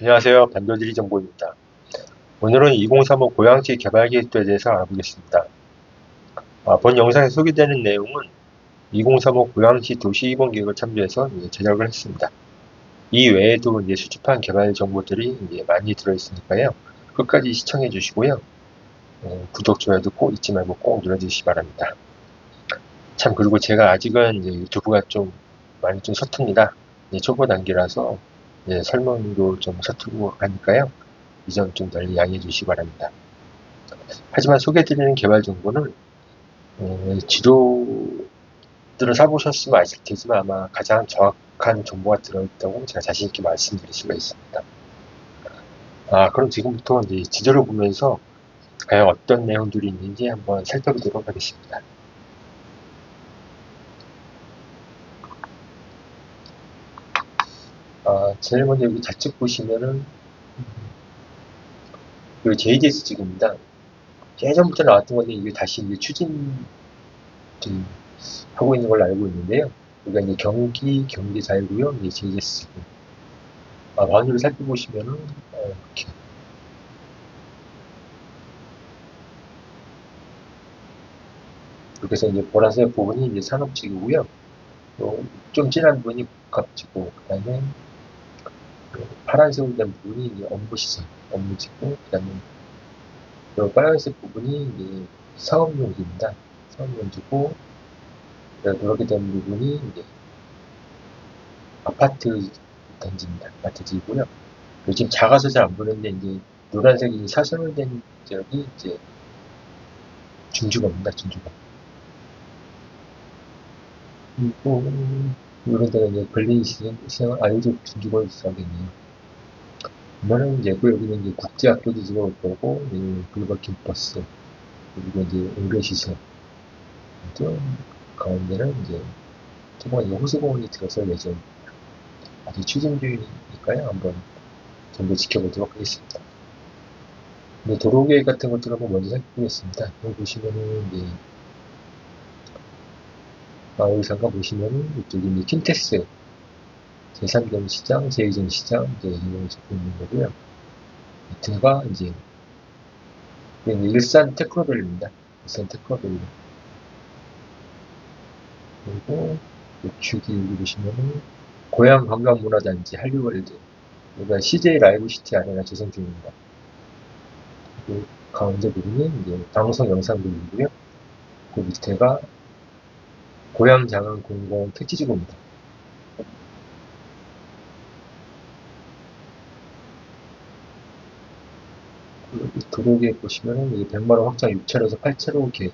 안녕하세요. 반도들이 정보입니다. 오늘은 2035 고양시 개발 계획도에 대해서 알아보겠습니다. 아, 본 영상에 소개되는 내용은 2035 고양시 도시 이번 계획을 참조해서 제작을 했습니다. 이 외에도 이제 수집한 개발 정보들이 이제 많이 들어있으니까요. 끝까지 시청해 주시고요. 어, 구독, 좋아요도 꼭 잊지 말고 꼭 눌러주시기 바랍니다. 참, 그리고 제가 아직은 유튜브가 좀 많이 좀 서툽니다. 초보 단계라서 예, 설명도 좀 서투르고 하니까요. 이 점좀 널리 양해해 주시기 바랍니다. 하지만 소개해드리는 개발 정보는 어, 지도들을 사보셨으면 아실 테지만 아마 가장 정확한 정보가 들어있다고 제가 자신있게 말씀드릴 수가 있습니다. 아, 그럼 지금부터 이제 지도를 보면서 과연 어떤 내용들이 있는지 한번 살펴보도록 하겠습니다. 아, 제일 먼저 여기 좌측 보시면은 그 JDS 지구입니다. 예전부터 나왔던 건데 이게 다시 이제 추진 좀 하고 있는 걸로 알고 있는데요. 여기가 이제 경기 경기 자유구역 이제 JDS 지구. 아, 마누를 살펴보시면은 어, 이렇게 그래서 이제 보라색 부분이 이제 산업지구고요. 또좀 진한 부분이 복합지구, 그다음에 그 파란색으로 된 부분이 업무시설, 업무지구, 그 다음에 그 빨간색 부분이 사업용지입니다. 사업용지고, 그렇게 된 부분이 아파트 단지입니다. 아파트지고요. 지금 작아서 잘 안 보는데 이제 노란색이 사선으로 된 지역이 이제 중주거입니다. 중주거. 그리고 이런 데가 이제 시행, 시행 아이들 중주거 있어야겠네요. 이거는 이제 그 여기는 이제 국제학교도 지금 거고 이 글로벌 캠퍼스 그리고 이제 응급시설 또 가운데는 이제 조금 이제 호수 공원이 들어설 예정입니다. 아직 추진 중이니까요. 한번 좀 더 지켜보도록 하겠습니다. 근데 도로 계획 같은 것들을 한번 먼저 살펴보겠습니다. 여기 보시면은 이제 잠깐 보시면은 이쪽이 이제 킨텍스 제3경 시장, 제2전 시장 이제 이용 적고 있는 거고요. 밑에가 이제 일산 테크노밸리입니다. 일산 테크노밸리. 그리고 우측이 여기 보시면은 고향 관광문화단지 할리월드 여기가 CJ 라이브 시티 아레나 재생 중입니다. 그리고 가운데 부분이 이제 방송 영상국이고요. 그 밑에가 고향 장안 공공 택지지구입니다. 도로계획 보시면은 이게 100만원 확장 6차로에서 8차로 계획.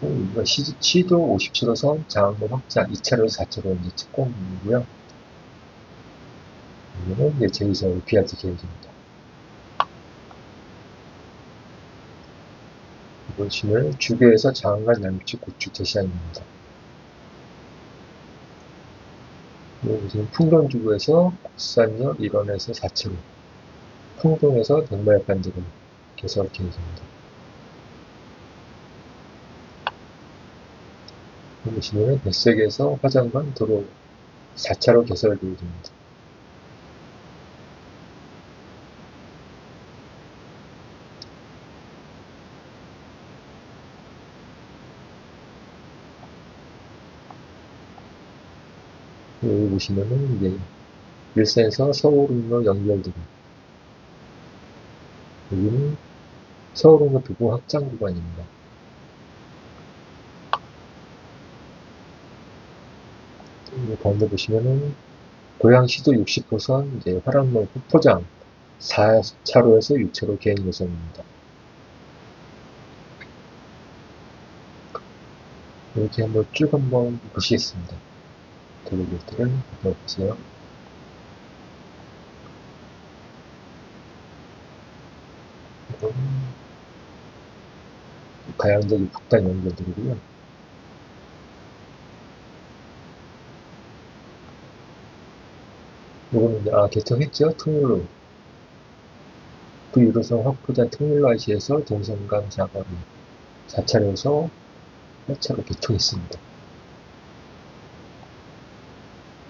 그리고 여기가 시, 시도 50차로선 장안로 확장 2차로에서 4차로 이제 특공이고요. 여기는 이제 제2서 비아트 계획입니다. 보시면 주교에서 장안간 남측 구축 제시안입니다. 여기는 풍경주구에서 국산역 일원에서 4차로, 풍동에서 백마역반대로 개설 계획입니다. 여기 보시면 백색에서 화장관 도로 4차로 개설 계획입니다. 여기 보시면은 이제 일산에서 서울로 연결되고 여기는 서울로 부부 확장 구간입니다. 가운데 보시면은 고양시도 60호선 이제 화랑로 후포장 4차로에서 6차로 개행 예정입니다. 이렇게 한번 쭉 한번 보시겠습니다. 도로교들을 넣어보세요. 가양적인 북단 연결들이고요. 이제, 아, 개통했죠? 통일로. 그 확보된 통일로 IC에서 동성강 자가로 4차로에서 8차로 개통했습니다.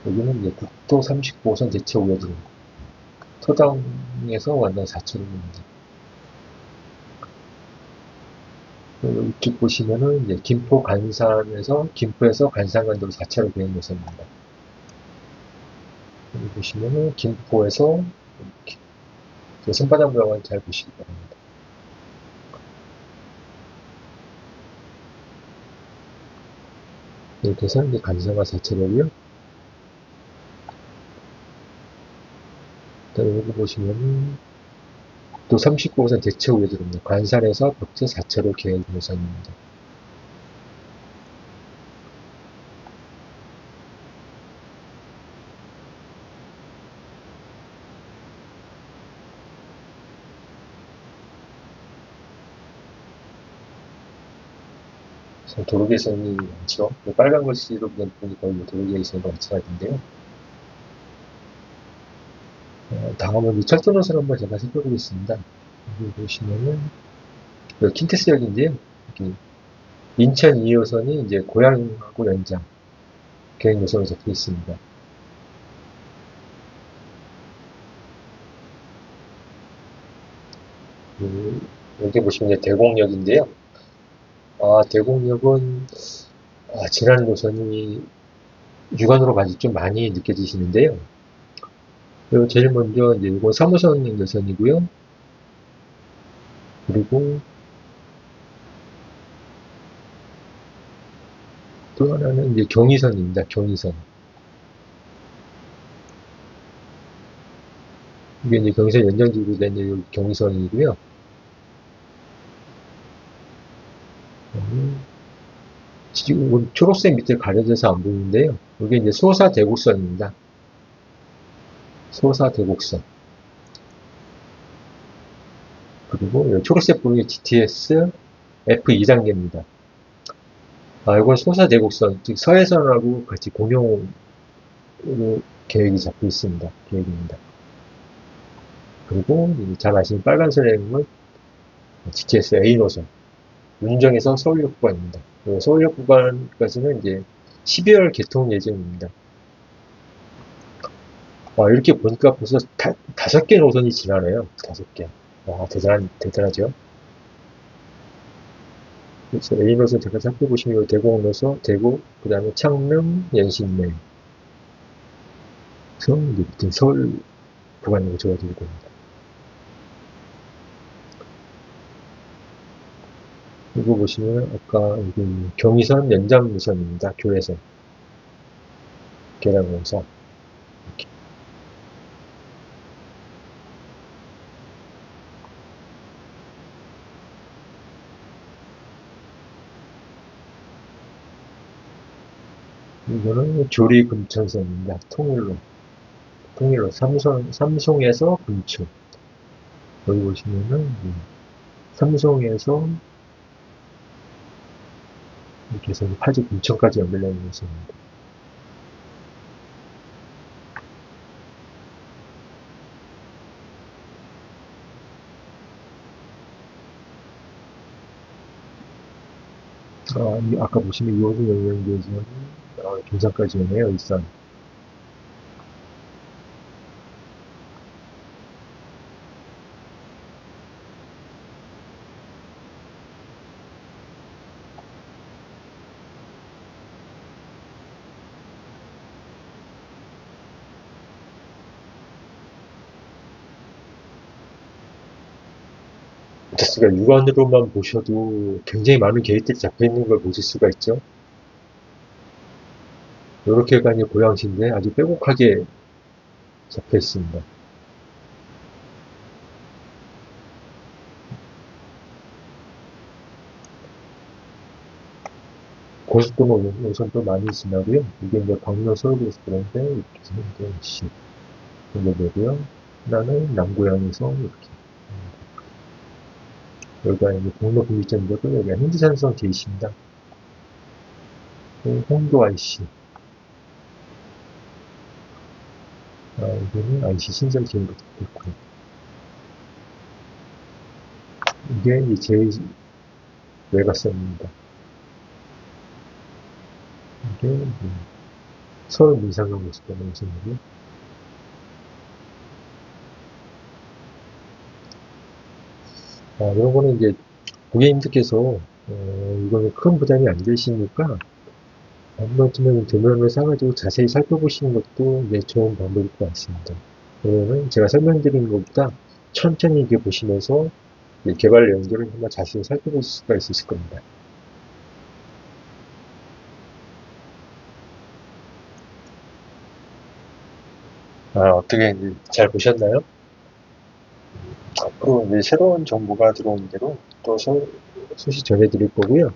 여기는 이제 국도 39호선 대체 우회전. 토당에서 완전 4차로입니다. 이쪽 보시면은 이제 김포 간산에서 김포에서 간산간도로 4차로 계획 노선입니다. 여기 보시면은 김포에서 이렇게 그 손바닥 모양을 잘 보시기 바랍니다. 이렇게 해서 이제 간산과 4차로고요. 다음에 여기 보시면은 또 39호선 대체 우회전입니다. 관산에서 벽제 4차로 계획 노선입니다. 도로 개선이 많죠. 이 빨간 글씨로 보니까 이거 도로 개선이 마찬가지인데요. 어, 다음은 이 철도 노선 한번 제가 살펴보겠습니다. 여기 보시면은 그 킨테스역인데요. 여기 인천 2호선이 이제 고양하고 연장 계획 노선으로 적혀 있습니다. 그, 여기 보시면 이제 대곡역인데요. 아, 대곡역은 아, 지난 노선이 육안으로 봐도 좀 많이 느껴지시는데요. 그리고 제일 먼저 이제 이건 3호선 노선이고요. 그리고 또 하나는 이제 경의선입니다. 경의선. 이게 이제 경의선 연장지로 된 경의선이고요. 음, 지금 초록색 밑에 가려져서 안 보이는데요. 이게 이제 소사 대곡선입니다. 소사 대곡선. 그리고 초록색 부분이 GTS F2 단계입니다. 아, 이건 소사 대곡선, 즉 서해선하고 같이 공용 계획이 잡혀 있습니다. 계획입니다. 그리고 잘 아시는 빨간선은 GTS A 노선. 운정에서 서울역 구간입니다. 그 서울역 구간까지는 이제 12월 개통 예정입니다. 와, 이렇게 보니까 벌써 다, 다섯 개 노선이 지나네요. 다섯 개. 와, 대단, 대단하죠? 그래서 A 노선 제가 살펴보시면 대구 노선, 대구, 그 다음에 창릉, 연신내. 이제 밑에 서울 구간으로 적어드릴 겁니다. 이거 보시면 아까 여기 경의선 연장 노선입니다. 교회선. 계량공사. 이거는 조리 금천선입니다. 통일로. 통일로. 삼성, 삼송에서 금천. 여기 보시면은, 삼송에서 이렇게 해서 파지 금천까지 연결되는 것입니다. 아, 이 아까 보시면 2호선 연결되지 만 아, 김산까지 오네요, 일산. 자스가 육안으로만 보셔도 굉장히 많은 계획들이 잡혀 있는 걸 보실 수가 있죠. 이렇게가 이제 고양시인데 아주 빼곡하게 잡혀 있습니다. 고속도로 노선도 많이 지나고요. 이게 이제 광명 서울에서 그런데 이렇게 해서 이제 시 연결되고요. 하나는 남고양에서 이렇게 여기가 이제 공로 분기점이고 여기가 현지산성 제이시입니다. 홍도 IC. 아, 여기는 IC 신설 지역으로 있고 이게 이제 제 외곽선입니다. 이게 서울 민상가 모습과 영상이고요. 아, 이런 거는 이제 고객님들께서 어, 이거는 큰 부담이 안 되시니까 한 번쯤은 도면을 사가지고 자세히 살펴보시는 것도 이제 좋은 방법일 것 같습니다. 그러면 제가 설명드린 것보다 천천히 이렇게 보시면서 이 개발 내용들을 한번 자세히 살펴볼 수가 있으실 겁니다. 아, 어떻게 이제 잘 보셨나요? 앞으로 이제 새로운 정보가 들어오는 대로 또 소, 소식 전해드릴 거고요.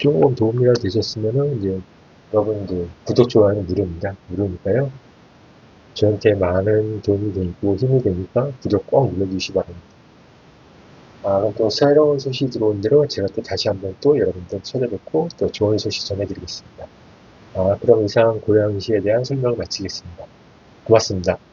조금 도움이라도 되셨으면은 이제 여러분들 구독, 좋아요는 무료입니다. 무료니까요. 저한테 많은 도움이 되고 힘이 되니까 구독 꼭 눌러주시기 바랍니다. 아, 그럼 또 새로운 소식 들어온 대로 제가 또 다시 한번 또 여러분들 찾아뵙고 또 좋은 소식 전해드리겠습니다. 아, 그럼 이상 고양시에 대한 설명을 마치겠습니다. 고맙습니다.